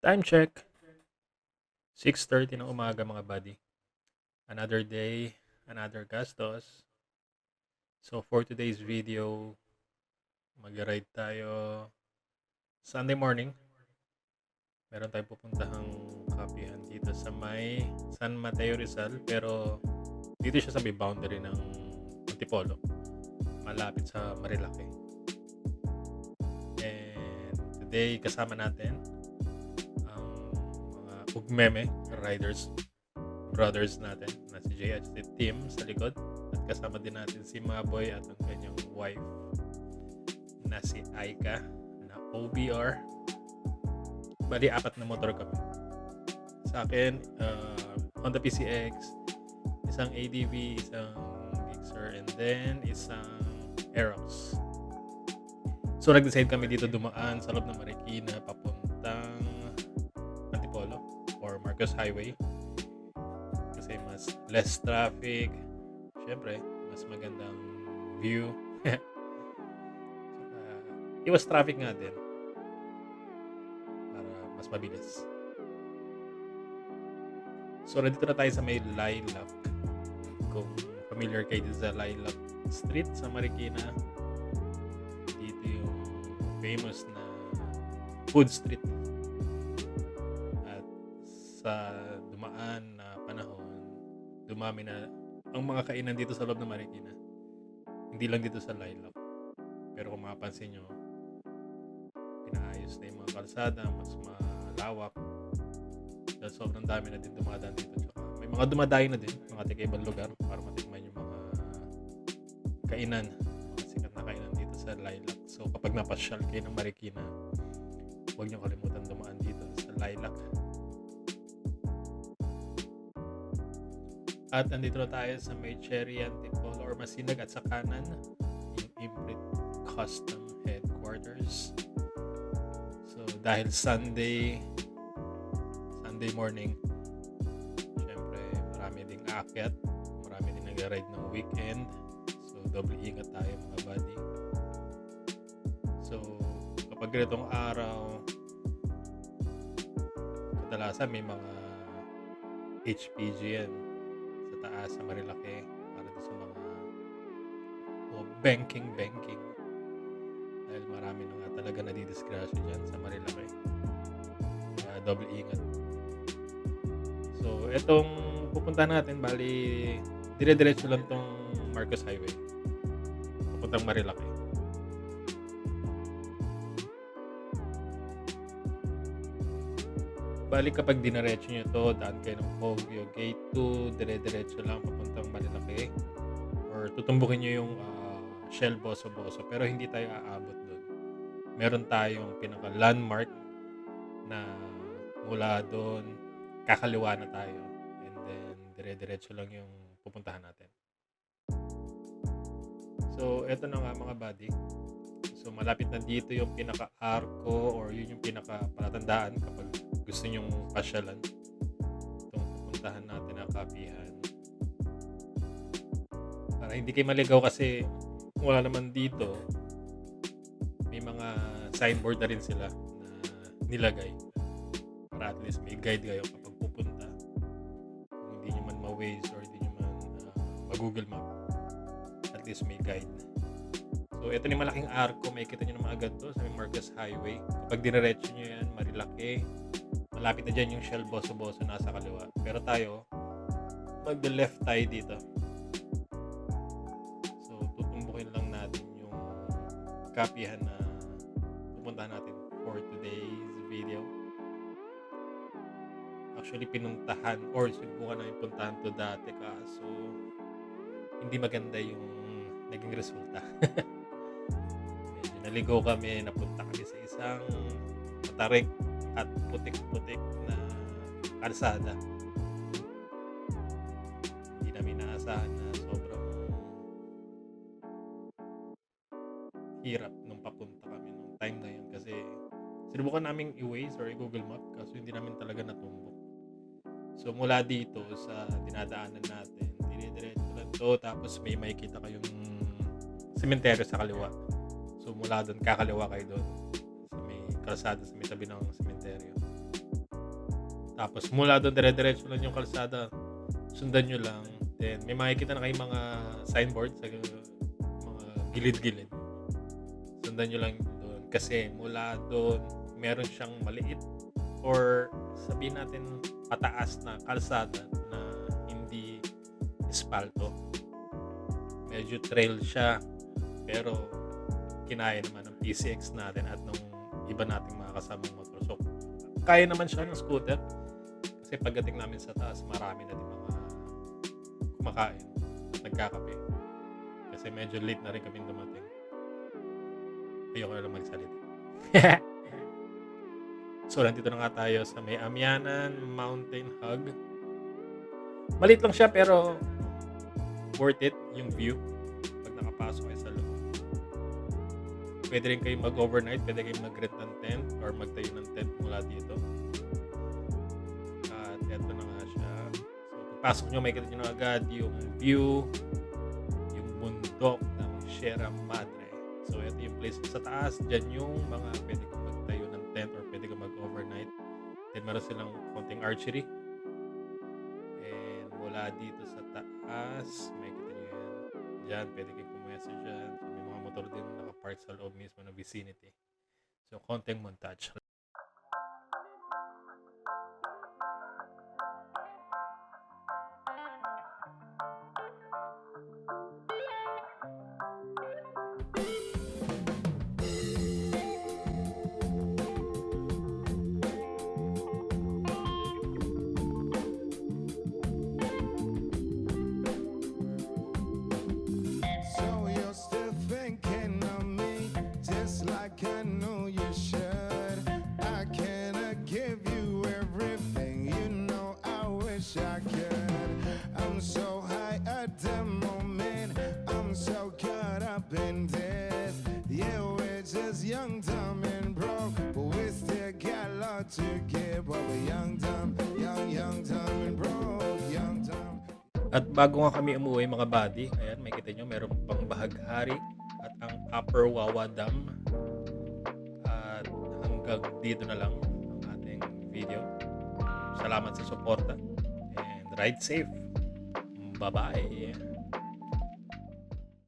Time check. 6:30 ng umaga mga buddy. Another day, another gastos. So for today's video, mag-ride tayo Sunday morning. Meron tayong pupuntahang kapihan dito sa may San Mateo Rizal pero dito siya sa may boundary ng Antipolo. Malapit sa Marilake. And today kasama natin ugmeme riders brothers natin na si Jay at si Tim sa likod. At kasama din natin si Maboy at ang kanyang wife na si Aika na OBR bali apat na motor kami. Sa akin uh, Honda PCX isang ADV isang Gixxer and then isang Aerox so nag-decide kami dito dumaan sa loob ng Marikina papuntang Marcos Highway. Kasi mas less traffic. Syempre mas magandang view. Saka, iwas traffic nga din. Para mas mabilis. So nandito na tayo sa may Lilac. Kung familiar kayo dito sa Lilac Street sa Marikina dito yung famous na food street sa dumaan na panahon dumami na ang mga kainan dito sa loob ng Marikina. Hindi lang dito sa Lilac pero kung mapapansin nyo pinaayos na yung mga kalsada mas malawak. Dahil sobrang dami na din dumadaan dito. Tsaka may mga dumadayo na din mga taga ibang lugar para matikman yung mga kainan mga sikat na kainan dito sa Lilac so kapag napasyal kayo ng Marikina huwag nyo kalimutan dumaan dito sa Lilac At nandito na tayo sa may Cherry Antipolo or Masinag at sa kanan, yung Imprint Custom Headquarters. So, dahil Sunday, Sunday morning, syempre marami ding aakyat, marami ding nag-ride ng weekend. So, double ingat tayo mga buddy. So, kapag ganitong araw, kadalasan may mga HPG yan sa taas sa Marilake para sa mga o banking banking. Dahil marami na nga talaga nadidisgrasya dyan sa Marilake kaya double ingat. So etong pupunta natin bali dire-diretso lang tong Marcos Highway. Papuntang Marilake Bali kapag dinaretso nyo to, daan kayo ng Poggio Gate 2, dire-diretso lang papuntang Marilake. Or tutumbukin nyo yung ah, Shell Boso Boso. Pero hindi tayo aabot doon. Meron tayong pinaka-landmark na mula doon, kakaliwa na tayo. And then, dire-diretso lang yung pupuntahan natin. So, eto na nga mga buddy. So, malapit na dito yung pinaka-arco or yun yung pinaka-palatandaan kapag gusto nyong pasyalan itong pupuntahan natin na kapihan. Para hindi kayo maligaw kasi wala naman dito, may mga signboard na rin sila na nilagay para at least may guide kayo kapag pupunta. Kung hindi nyo man ma-Waze or hindi nyo man uh, ma-Google Map, at least may guide. So, ito ni malaking arco. May kita nyo naman agad to sa Marcos Highway. Kapag diniretso nyo yan, Marilake. Malapit na dyan yung Shell Boso Boso nasa kaliwa. Pero tayo, mag-left tayo dito. So, tutumbukin lang natin yung kapihan na pupuntahan natin for today's video. Actually, pinuntahan or sinubukan namin puntahan to dati kaso hindi maganda yung naging resulta. Medyo naligaw kami, napunta kami sa isang matarik at putik-putik na kalsada. Hindi namin naasahan na sobrang hirap nung papunta kami nung time na yun kasi sinubukan namin i-Waze or i-Google Map kaso hindi namin talaga natumbok. So mula dito sa dinadaanan natin, dire-diretso lang to tapos may makikita kayong sementeryo sa kaliwa. So mula doon kakaliwa kayo doon kalsada sa may tabi ng sementeryo. Tapos mula doon dire-diretso lang yung kalsada. Sundan nyo lang. Then may makikita na kayong mga signboard sa mga gilid-gilid. Sundan nyo lang doon. Kasi mula doon, meron siyang maliit or sabihin natin pataas na kalsada na hindi espalto. Medyo trail siya pero kinaya naman ng PCX natin at nung iba nating mga kasamang motor. So, kaya naman siya ng scooter. Kasi pagdating namin sa taas, marami na din mga kumakain nagkakape. Kasi medyo late na rin kami dumating. Ayoko na lang magsalita. so, nandito na nga tayo sa may Amianan Mountain Hug. Malit lang siya pero worth it yung view pag nakapasok kayo sa loob. Pwede rin kayo mag-overnight, pwede kayo mag-rent or magtayo ng tent mula dito. At eto na nga siya. So, pagpasok nyo, makikita nyo na agad yung view, yung bundok ng Sierra Madre. So, ito yung place sa taas. Diyan yung mga pwede kang magtayo ng tent or pwede kang mag-overnight. Then, meron silang konting archery. And mula dito sa taas, makikita nyo yan. Diyan, pwede kayong pumwesto dyan. So, may mga motor din nakapark sa loob mismo ng vicinity. So, konting montage. So you're still thinking of me, just like I young, dumb, and broke, but we still got a lot to give. But we're young, dumb, young, young, dumb, and broke, young, dumb. At bago nga kami umuwi mga buddy, ayan, may kita nyo, meron pang bahaghari at ang Upper Wawa Dam. At hanggang dito na lang ang ating video. Salamat sa suporta and ride safe. Bye-bye.